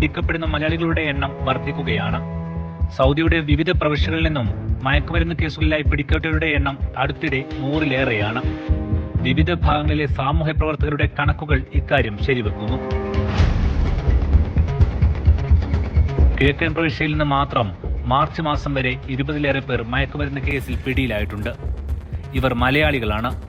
പിടിക്കപ്പെടുന്ന മലയാളികളുടെ എണ്ണം വർദ്ധിക്കുകയാണ്. സൗദിയുടെ വിവിധ പ്രവിശ്യകളിൽ നിന്നും മയക്കുമരുന്ന് കേസുകളിലായി പിടിക്കപ്പെട്ടവരുടെ എണ്ണം അടുത്തിടെ നൂറിലേറെയാണ്. വിവിധ ഭാഗങ്ങളിലെ സാമൂഹ്യ പ്രവർത്തകരുടെ കണക്കുകൾ ഇക്കാര്യം ശരിവെക്കുന്നു. കിഴക്കൻ പ്രവിശ്യയിൽ നിന്ന് മാത്രം മാർച്ച് മാസം വരെ ഇരുപതിലേറെ പേർ മയക്കുമരുന്ന് കേസിൽ പിടിയിലായിട്ടുണ്ട്. ഇവർ മലയാളികളാണ്.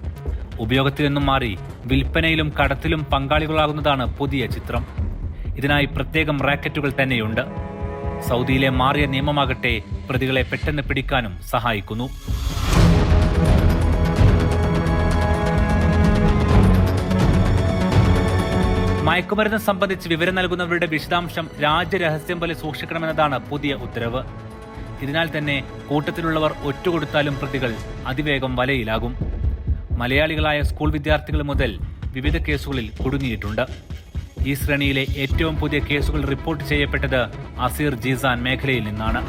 ഉപയോഗത്തിൽ നിന്നും മാറി വിൽപ്പനയിലും കടത്തിലും പങ്കാളികളാകുന്നതാണ് പുതിയ ചിത്രം. ഇതിനായി പ്രത്യേകം റാക്കറ്റുകൾ തന്നെയുണ്ട്. സൗദിയിലെ മാറിയ നിയമമാകട്ടെ പ്രതികളെ പെട്ടെന്ന് പിടിക്കാനും സഹായിക്കുന്നു. മയക്കുമരുന്ന് സംബന്ധിച്ച് വിവരം നൽകുന്നവരുടെ വിശദാംശം രാജ്യരഹസ്യം പോലെ സൂക്ഷിക്കണമെന്നതാണ് പുതിയ ഉത്തരവ്. ഇതിനാൽ തന്നെ കൂട്ടത്തിലുള്ളവർ ഒറ്റുകൊടുത്താലും പ്രതികൾ അതിവേഗം വലയിലാകും. മലയാളികളായ സ്കൂൾ വിദ്യാർത്ഥികൾ മുതൽ വിവിധ കേസുകളിൽ കുടുങ്ങിയിട്ടുണ്ട്. ഈ ശ്രേണിയിലെ ഏറ്റവും പുതിയ കേസുകൾ റിപ്പോർട്ട് ചെയ്യപ്പെട്ടത് അസീർ ജീസാൻ മേഖലയിൽ നിന്നാണ്.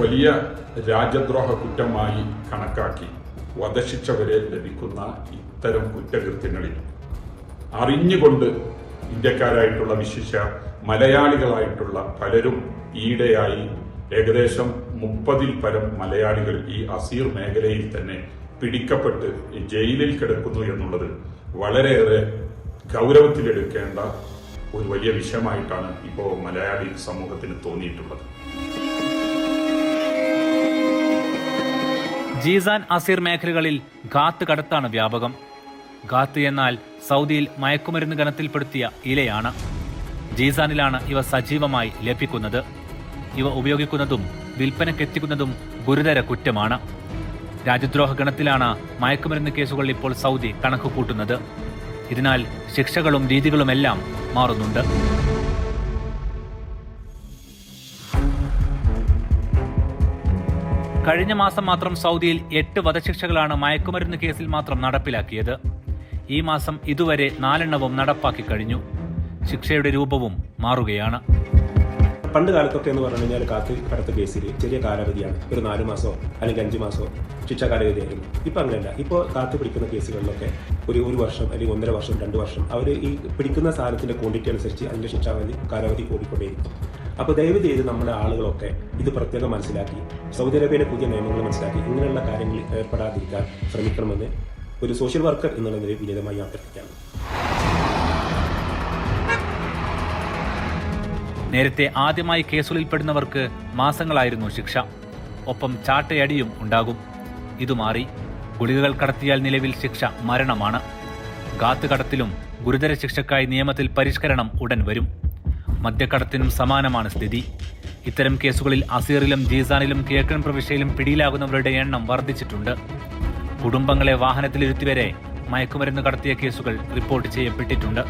വലിയ രാജ്യദ്രോഹ കുറ്റമായി കണക്കാക്കി വധശിക്ഷവരെ ലഭിക്കുന്ന ഇത്തരം കുറ്റകൃത്യങ്ങളിൽ അറിഞ്ഞുകൊണ്ട് ഇന്ത്യക്കാരായിട്ടുള്ള വിശിഷ്ട മലയാളികളായിട്ടുള്ള പലരും ഈയിടെയായി ഏകദേശം മുപ്പതിൽ പരം മലയാളികൾ ഈ അസീർ മേഖലയിൽ തന്നെ പിടിക്കപ്പെട്ട് ജയിലിൽ കിടക്കുന്നു എന്നുള്ളത് വളരെയേറെ ഗൗരവത്തിലെടുക്കേണ്ട ഒരു വലിയ വിഷയമായിട്ടാണ് ഇപ്പോൾ മലയാളി സമൂഹത്തിന് തോന്നിയിട്ടുള്ളത്. ജീസാൻ അസീർ മേഖലകളിൽ ഗാത്ത് കടത്താണ് വ്യാപകം. ഗാത്ത് എന്നാൽ സൗദിയിൽ മയക്കുമരുന്ന് ഗണത്തിൽപ്പെടുത്തിയ ഇലയാണ്. ജീസാനിലാണ് ഇവ സജീവമായി ലഭിക്കുന്നത്. ഇവ ഉപയോഗിക്കുന്നതും വിൽപ്പനക്കെത്തിക്കുന്നതും ഗുരുതര കുറ്റമാണ്. രാജ്യദ്രോഹ ഗണത്തിലാണ് മയക്കുമരുന്ന് കേസുകൾ ഇപ്പോൾ സൗദി കണക്ക് കൂട്ടുന്നത് ഇതിനാൽ ശിക്ഷകളും രീതികളുമെല്ലാം മാറുന്നുണ്ട്. കഴിഞ്ഞ മാസം മാത്രം സൗദിയിൽ എട്ട് വധശിക്ഷകളാണ് മയക്കുമരുന്ന് കേസിൽ മാത്രം നടപ്പിലാക്കിയത്. ഈ മാസം ഇതുവരെ നാലെണ്ണവും നടപ്പാക്കി കഴിഞ്ഞു. ശിക്ഷയുടെ രൂപവും മാറുകയാണ്. പണ്ട് കാലത്തൊക്കെ എന്ന് പറഞ്ഞു കഴിഞ്ഞാൽ കാത്തി കടത്ത കേസിൽ ചെറിയ കാലാവധിയാണ്. ഒരു നാല് മാസമോ അല്ലെങ്കിൽ അഞ്ച് മാസമോ ശിക്ഷാ കാലാവധിയായിരുന്നു ഇപ്പം അങ്ങനെയല്ല. ഇപ്പോൾ കാത്തി പിടിക്കുന്ന കേസുകളിലൊക്കെ ഒരു ഒരു വർഷം അല്ലെങ്കിൽ ഒന്നര വർഷം രണ്ട് വർഷം അവർ ഈ പിടിക്കുന്ന സാധനത്തിന്റെ ക്വാണ്ടിറ്റി അനുസരിച്ച് അതിന്റെ ശിക്ഷാവധി കാലാവധി കൂടിക്കൊണ്ടേയിരിക്കും. അപ്പോൾ ദയവ് ചെയ്ത് നമ്മുടെ ആളുകളൊക്കെ ഇത് പ്രത്യേകം മനസ്സിലാക്കി സൗദി അറേബ്യയിലെ പുതിയ നിയമങ്ങൾ മനസ്സിലാക്കി ഇങ്ങനെയുള്ള കാര്യങ്ങളിൽ ഏർപ്പെടാതിരിക്കാൻ ശ്രമിക്കണമെന്ന് ഒരു സോഷ്യൽ വർക്കർ എന്നുള്ള നിലയിൽ വിനീതമായി അഭ്യർത്ഥിക്കുകയാണ്. നേരത്തെ ആദ്യമായി കേസുകളിൽപ്പെടുന്നവർക്ക് മാസങ്ങളായിരുന്നു ശിക്ഷ. ഒപ്പം ചാട്ടയടിയും ഉണ്ടാകും. ഇതുമാറി ഗുളികകൾ കടത്തിയാൽ നിലവിൽ ശിക്ഷ മരണമാണ്. കാത്തുകടത്തിലും ഗുരുതര ശിക്ഷക്കായി നിയമത്തിൽ പരിഷ്കരണം ഉടൻ വരും. മദ്യക്കടത്തിനും സമാനമാണ് സ്ഥിതി. ഇത്തരം കേസുകളിൽ അസീറിലും ജീസാനിലും കിഴക്കൻ പ്രവിശ്യയിലും പിടിയിലാകുന്നവരുടെ എണ്ണം വർദ്ധിച്ചിട്ടുണ്ട്. കുടുംബങ്ങളെ വാഹനത്തിലിരുത്തിവരെ മയക്കുമരുന്ന് കടത്തിയ കേസുകൾ റിപ്പോർട്ട് ചെയ്യപ്പെട്ടിട്ടുണ്ട്.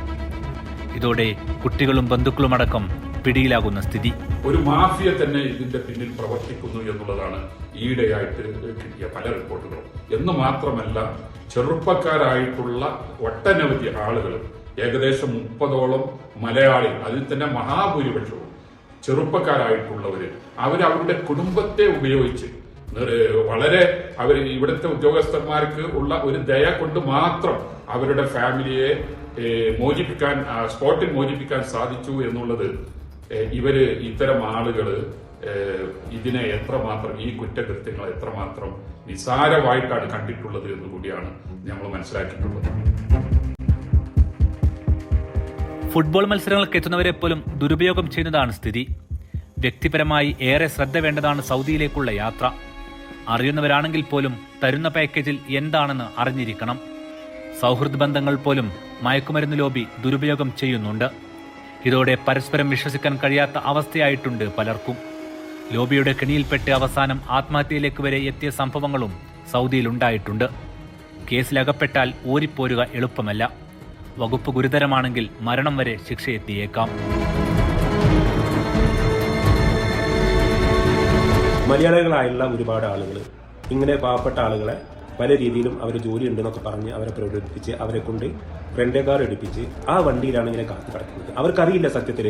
ഇതോടെ കുട്ടികളും ബന്ധുക്കളുമടക്കം പിടിയിലാകുന്ന സ്ഥിതി. ഒരു മാഫിയ തന്നെ ഇതിന്റെ പിന്നിൽ പ്രവർത്തിക്കുന്നു എന്നുള്ളതാണ് ഈയിടെയായിട്ട് കിട്ടിയ പല റിപ്പോർട്ടുകളും. എന്ന് മാത്രമല്ല ചെറുപ്പക്കാരായിട്ടുള്ള ഒട്ടനവധി ആളുകൾ ഏകദേശം മുപ്പതോളം മലയാളി അതിൽ തന്നെ മഹാഭൂരിപക്ഷവും ചെറുപ്പക്കാരായിട്ടുള്ളവര് അവർ അവരുടെ കുടുംബത്തെ ഉപയോഗിച്ച് വളരെ അവർ ഇവിടുത്തെ ഉദ്യോഗസ്ഥന്മാർക്ക് ഉള്ള ഒരു ദയ കൊണ്ട് മാത്രം അവരുടെ ഫാമിലിയെ മോചിപ്പിക്കാൻ സ്പോട്ടിൽ മോചിപ്പിക്കാൻ സാധിച്ചു എന്നുള്ളത് ഇവർ ഇത്തരം ആളുകൾ ഏഹ്, ഇതിനെ എത്രമാത്രം ഈ കുറ്റകൃത്യങ്ങൾ എത്രമാത്രം നിസാരമായിട്ടാണ് കണ്ടിട്ടുള്ളത് എന്ന് കൂടിയാണ് ഞങ്ങൾ മനസ്സിലാക്കിയിട്ടുള്ളത്. ഫുട്ബോൾ മത്സരങ്ങൾക്ക് എത്തുന്നവരെ പോലും ദുരുപയോഗം ചെയ്യുന്നതാണ് സ്ഥിതി. വ്യക്തിപരമായി ഏറെ ശ്രദ്ധ വേണ്ടതാണ് സൗദിയിലേക്കുള്ള യാത്ര. അറിയുന്നവരാണെങ്കിൽ പോലും തരുന്ന പാക്കേജിൽ എന്താണെന്ന് അറിഞ്ഞിരിക്കണം. സൗഹൃദ ബന്ധങ്ങൾ പോലും മയക്കുമരുന്ന് ലോബി ദുരുപയോഗം ചെയ്യുന്നുണ്ട്. ഇതോടെ പരസ്പരം വിശ്വസിക്കാൻ കഴിയാത്ത അവസ്ഥയായിട്ടുണ്ട് പലർക്കും. ലോബിയുടെ കെണിയിൽപ്പെട്ട് അവസാനം ആത്മഹത്യയിലേക്ക് വരെ എത്തിയ സംഭവങ്ങളും സൗദിയിൽ ഉണ്ടായിട്ടുണ്ട്. കേസിലകപ്പെട്ടാൽ ഓരിപ്പോരുക എളുപ്പമല്ല. വകുപ്പ് ഗുരുതരമാണെങ്കിൽ മരണം വരെ ശിക്ഷയെത്തിയേക്കാം. മലയാളികളായുള്ള ഒരുപാട് ആളുകൾ ഇങ്ങനെ പാവപ്പെട്ട ആളുകളെ പല രീതിയിലും അവർ ജോലി ഉണ്ടെന്നൊക്കെ പറഞ്ഞ് അവരെ പ്രകടിപ്പിച്ച് അവരെ കൊണ്ട് റെന്റേ കാർ എടുപ്പിച്ച് ആ വണ്ടിയിലാണ് ഇങ്ങനെ കാത്തു കിടക്കുന്നത്. അവർക്കറിയില്ല സത്യത്തിൽ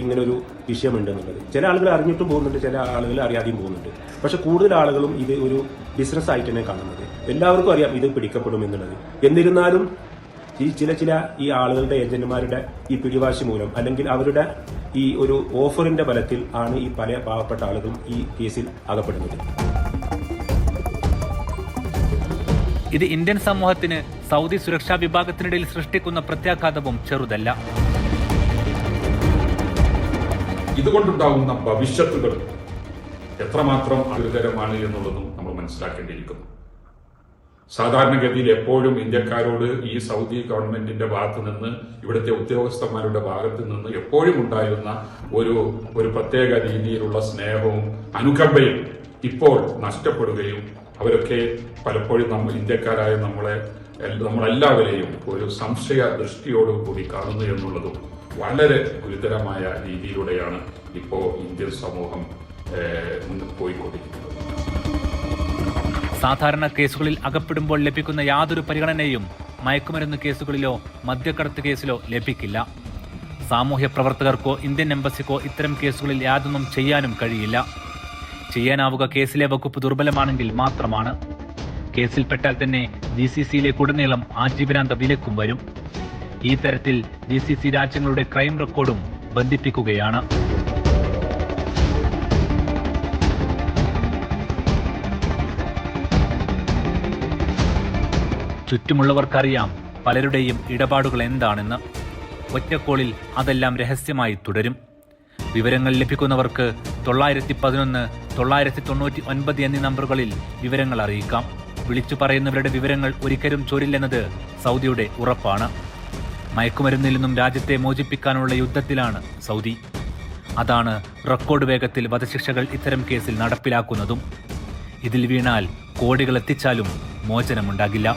ഇങ്ങനൊരു വിഷയമുണ്ടെന്നുള്ളത്. ചില ആളുകൾ അറിഞ്ഞിട്ടും പോകുന്നുണ്ട് ചില ആളുകൾ അറിയാതെയും പോകുന്നുണ്ട്. പക്ഷെ കൂടുതൽ ആളുകളും ഇത് ഒരു ബിസിനസ് ആയിട്ട് തന്നെ കാണുന്നത്. എല്ലാവർക്കും അറിയാം ഇത് പിടിക്കപ്പെടും എന്നുള്ളത്. എന്നിരുന്നാലും ഈ ചില ചില ഈ ആളുകളുടെ ഏജന്റുമാരുടെ ഈ പിടിവാശി മൂലം അല്ലെങ്കിൽ അവരുടെ ഈ ഒരു ഓഫറിന്റെ ബലത്തിൽ ആണ് ഈ പല പാവപ്പെട്ട ആളുകളും ഈ കേസിൽ അകപ്പെടുന്നത്. ഇത് ഇന്ത്യൻ സമൂഹത്തിന് സൗദി സുരക്ഷാ വിഭാഗത്തിനിടയിൽ സൃഷ്ടിക്കുന്ന പ്രത്യാഘാതവും ചെറുതല്ല. ഇതുകൊണ്ടുണ്ടാകുന്ന ഭവിഷ്യത്തുകൾ എത്രമാത്രം ഗുരുതരമാണ് എന്നുള്ളതും നമ്മൾ മനസ്സിലാക്കേണ്ടിയിരിക്കുന്നു. സാധാരണഗതിയിൽ എപ്പോഴും ഇന്ത്യക്കാരോട് ഈ സൗദി ഗവൺമെന്റിന്റെ ഭാഗത്ത് നിന്ന് ഇവിടുത്തെ ഉദ്യോഗസ്ഥന്മാരുടെ ഭാഗത്ത് നിന്ന് എപ്പോഴും ഉണ്ടായിരുന്ന ഒരു ഒരു പ്രത്യേക രീതിയിലുള്ള സ്നേഹവും അനുകമ്പയും ഇപ്പോൾ നഷ്ടപ്പെടുകയും അവരൊക്കെ പലപ്പോഴും നമ്മൾ ഇന്ത്യക്കാരായ നമ്മളെ നമ്മളെല്ലാവരെയും ഒരു സംശയ ദൃഷ്ടിയോടുകൂടി കാണുന്നു എന്നുള്ളതും വളരെ ഗുരുതരമായ രീതിയിലൂടെയാണ് ഇപ്പോൾ ഇന്ത്യൻ സമൂഹം മുന്നോട്ട് പോയിക്കൊണ്ടിരിക്കുന്നത്. സാധാരണ കേസുകളിൽ അകപ്പെടുമ്പോൾ ലഭിക്കുന്ന യാതൊരു പരിഗണനയും മയക്കുമരുന്ന് കേസുകളിലോ മദ്യക്കടത്ത് കേസിലോ ലഭിക്കില്ല. സാമൂഹ്യ പ്രവർത്തകർക്കോ ഇന്ത്യൻ എംബസിക്കോ ഇത്തരം കേസുകളിൽ യാതൊന്നും ചെയ്യാനും കഴിയില്ല. ചെയ്യാനാവുക കേസിലെ വകുപ്പ് ദുർബലമാണെങ്കിൽ മാത്രമാണ്. കേസിൽപ്പെട്ടാൽ തന്നെ ജി സി സിയിലേക്കുടനീളം ആജീവനാന്ത വിലക്കും വരും. ഈ തരത്തിൽ ജി സി സി രാജ്യങ്ങളുടെ ക്രൈം റെക്കോർഡും ബന്ധിപ്പിക്കുകയാണ്. ചുറ്റുമുള്ളവർക്കറിയാം പലരുടെയും ഇടപാടുകൾ എന്താണെന്ന്. ഒറ്റക്കോളിൽ അതെല്ലാം രഹസ്യമായി തുടരും. വിവരങ്ങൾ ലഭിക്കുന്നവർക്ക് തൊള്ളായിരത്തി പതിനൊന്ന് തൊള്ളായിരത്തി തൊണ്ണൂറ്റി ഒൻപത് എന്നീ നമ്പറുകളിൽ വിവരങ്ങൾ അറിയിക്കാം. വിളിച്ചു പറയുന്നവരുടെ വിവരങ്ങൾ ഒരിക്കലും ചോരില്ലെന്നത് സൗദിയുടെ ഉറപ്പാണ്. മയക്കുമരുന്നിൽ നിന്നും രാജ്യത്തെ മോചിപ്പിക്കാനുള്ള യുദ്ധത്തിലാണ് സൗദി. അതാണ് റെക്കോർഡ് വേഗത്തിൽ വധശിക്ഷകൾ ഇത്തരം കേസിൽ നടപ്പിലാക്കുന്നതും. ഇതിൽ വീണാൽ കോടികൾ എത്തിച്ചാലും മോചനമുണ്ടാകില്ല.